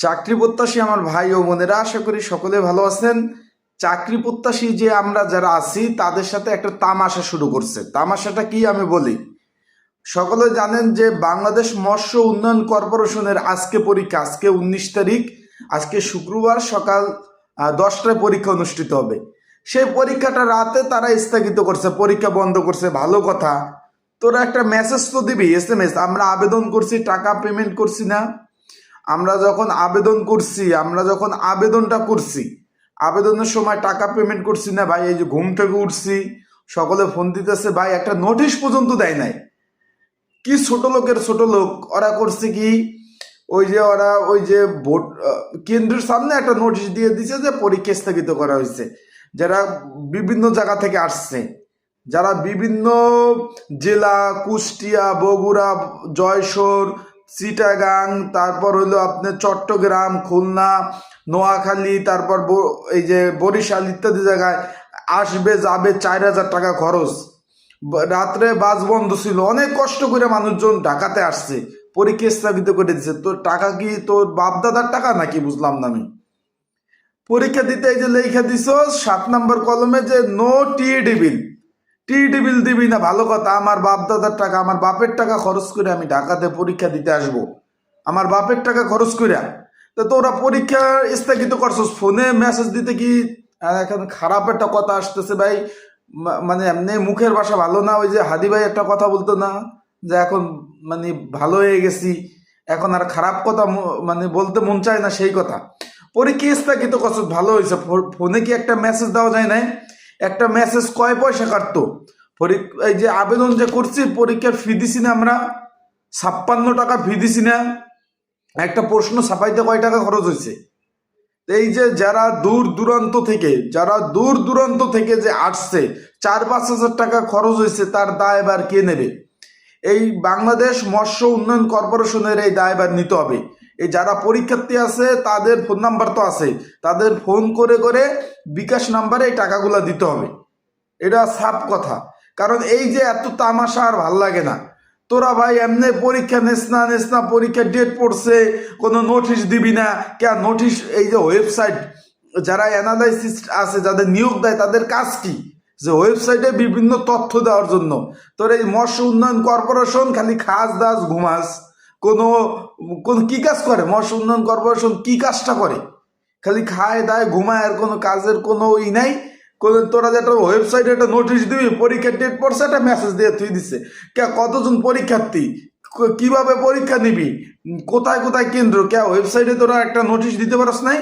চাকরি প্রত্যাশী আমার ভাই ও বোনেরা, আশা করি সকলে ভালো আছেন। চাকরি প্রত্যাশী যে আমরা যারা আছি, তাদের সাথে একটা তামাশা শুরু করছে। তামাশাটা কি আমি বলি? সকলে জানেন যে বাংলাদেশ মৎস্য উন্নয়ন কর্পোরেশনের আজকে পরীক্ষা, আজকে উনিশ তারিখ, আজকে শুক্রবার সকাল দশটায় পরীক্ষা অনুষ্ঠিত হবে। সেই পরীক্ষাটা রাতে তারা স্থগিত করছে, পরীক্ষা বন্ধ করছে। ভালো কথা। তোরা একটা মেসেজ তো দিবি এস এম এস আমরা আবেদন করছি, টাকা পেমেন্ট করছি না। আমরা যখন আবেদন করছি, আমরা যখন আবেদনটা করছি, আবেদনের সময় টাকা পেমেন্ট করছি না, ভাই, এই যে ঘুম থেকে উঠছি, সকলে ফোন দিতেছে, ভাই, একটা নোটিশ পর্যন্ত দেয় নাই। কি ছোট লোকের ছোট লোক, ওরা করছে কি, ওই যে ওরা, ওই যে ভোট কেন্দ্রের সামনে একটা নোটিশ দিয়ে দিছে যে পরীক্ষা স্থগিত করা হয়েছে। যারা বিভিন্ন জায়গা থেকে আসছে, যারা বিভিন্ন জেলা, কুষ্টিয়া, বগুড়া জয়সোর চিটাগাং, তারপর হইল আপনার চট্টগ্রাম, খুলনা, নোয়াখালী, তারপর এই যে বরিশাল ইত্যাদি জায়গায় আসবে, যাবে চার হাজার টাকা খরচ। রাত্রে বাস বন্ধ ছিল। অনেক কষ্ট করে মানুষজন ঢাকাতে আসছে। পরীক্ষা স্থাপিত করে দিচ্ছে তোর টাকা কি তোর বাপদাদার টাকা নাকি? বুঝলাম না আমি। পরীক্ষা দিতে এই যে লেখা দিছ, সাত নম্বর কলমে যে no TAD bill TAD bill দিবি না, ভালো কথা। আমার বাপ দাদার টাকা, আমার বাপের টাকা খরচ করে আমি ঢাকাতে পরীক্ষা দিতে আসব। আমার বাপের টাকা খরচ করে। তো তোরা পরীক্ষা স্থগিত করছস, ফোনে মেসেজ দিতে কি? এখন খারাপ একটা কথা আসতেছে ভাই। মানে এমনি মুখের ভাষা ভালো না, ওই যে হাদি ভাই একটা কথা বলতো না, যে এখন মানে ভালো হয়ে গেছি। এখন আর খারাপ কথা মানে বলতে মন চায় না সেই কথা। পরীক্ষা স্থগিত করছস, ভালো হয়েছে। ফোনে কি একটা মেসেজ দেওয়া যায় নাই? একটা মেসেজ কয় পয়সা কাটতো? এই যে আবেদন যে করছি, পরীক্ষার ফি দিছি না আমরা। ছাপ্পান্ন টাকা ফি দিছি না। একটা প্রশ্ন ছাপাইতে কয় টাকা খরচ হয়েছে এই যে যারা দূর দূরান্ত থেকে, যারা দূর দূরান্ত থেকে যে আসছে, চার পাঁচ হাজার টাকা খরচ হয়েছে তার দায় এবার কে নেবে? এই বাংলাদেশ মৎস্য উন্নয়ন কর্পোরেশনের এই দায় এবার নিতে হবে। এই যারা পরীক্ষার্থী আছে, তাদের ফোন নাম্বার তো আছে। তাদের ফোন করে করে বিকাশ নাম্বারে এই টাকাগুলো দিতে হবে। এটা সাপ কথা। কারণ এই যে এত তামাশা আর ভালো লাগে না। তোরা ভাই এমনি পরীক্ষা নেস না নেস না, পরীক্ষার ডেট পড়ছে, কোনো নোটিশ দিবি না। কে নোটিশ এই যে ওয়েবসাইট যারা অ্যানালাইসিস আছে, যাদের নিয়োগ দেয়, তাদের কাজ কি? যে ওয়েবসাইটে বিভিন্ন তথ্য দেওয়ার জন্য। তোর এই মৎস্য উন্নয়ন কর্পোরেশন খালি খাস দাস ঘুমাস। কোনো, কোন কি কাজ করে? মৎস্য উন্নয়ন কর্পোরেশন কি কাজটা করে? খালি খায়, দায়, ঘুমায়, আর কোনো কাজের কোনো ই নাই? কোনো তোরা যে একটা ওয়েবসাইটে একটা নোটিশ দিবি, পরীক্ষার ডেট পড়ছে, একটা মেসেজ দিয়ে তুই দিচ্ছে কে কতজন পরীক্ষার্থী? কীভাবে পরীক্ষা নিবি? কোথায় কোথায় কেন্দ্র? কে ওয়েবসাইটে তোরা একটা নোটিশ দিতে পারস নাই?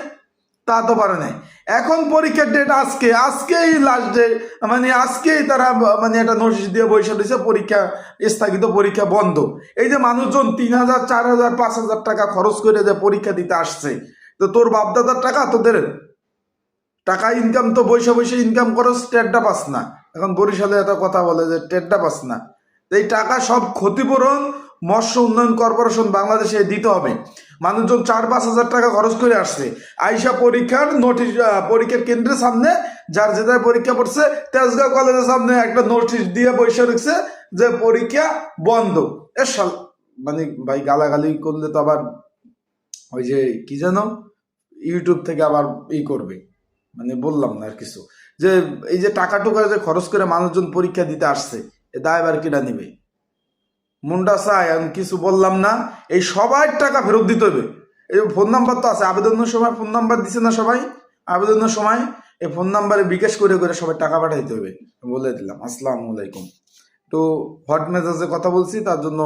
তা তো পারে নাই। এখন পরীক্ষার ডেট আজকে, আজকেই লাস্ট ডেট মানে আজকেই তারা মানে একটা নোটিশ দিয়ে বৈশা দিয়েছে, পরীক্ষা, স্থগিত পরীক্ষা বন্ধ। এই যে মানুষজন তিন হাজার, চার হাজার, পাঁচ হাজার টাকা খরচ করে যে পরীক্ষা দিতে আসছে, তো তোর বাপদাদার টাকা তোদের টাকা ইনকাম তো বৈশা বৈশা ইনকাম করস টেটটা পাস না। এখন বরিশালে একটা কথা বলে যে টেটটা পাস না। এই টাকা সব ক্ষতিপূরণ মৎস্য উন্নয়ন কর্পোরেশন বাংলাদেশে দিতে হবে। মানুষজন চার পাঁচ হাজার টাকা খরচ করে আসছে। আইসা পরীক্ষার নোটিশ পরীক্ষার কেন্দ্রের সামনে, যার যেটার পরীক্ষা পড়ছে, তেজগাঁও কলেজের সামনে একটা নোটিশ দিয়ে বসে রেখেছে যে পরীক্ষা বন্ধ। এ শাল মানে ভাই গালাগালি করলে তো আবার ওই যে কি যেন ইউটিউব থেকে আবার ই করবে। মানে বললাম না আর কিছু। যে এই যে টাকা টুকা যে খরচ করে মানুষজন পরীক্ষা দিতে আসছে, এ দায়বার কিনা নিবে? মুন্ডা চাই, আমি কিছু বললাম না। এই সবার টাকা ফেরত দিতে হবে। এই ফোন নাম্বার তো আছে আবেদনের সময় ফোন নাম্বার দিছে না সবাই? আবেদনের সময় এই ফোন নাম্বারে বিকাশ করে করে সবাই টাকা পাঠাইতে হবে। বলে দিলাম, আসসালামু আলাইকুম। তো হট মেজাজে কথা বলছি, তার জন্য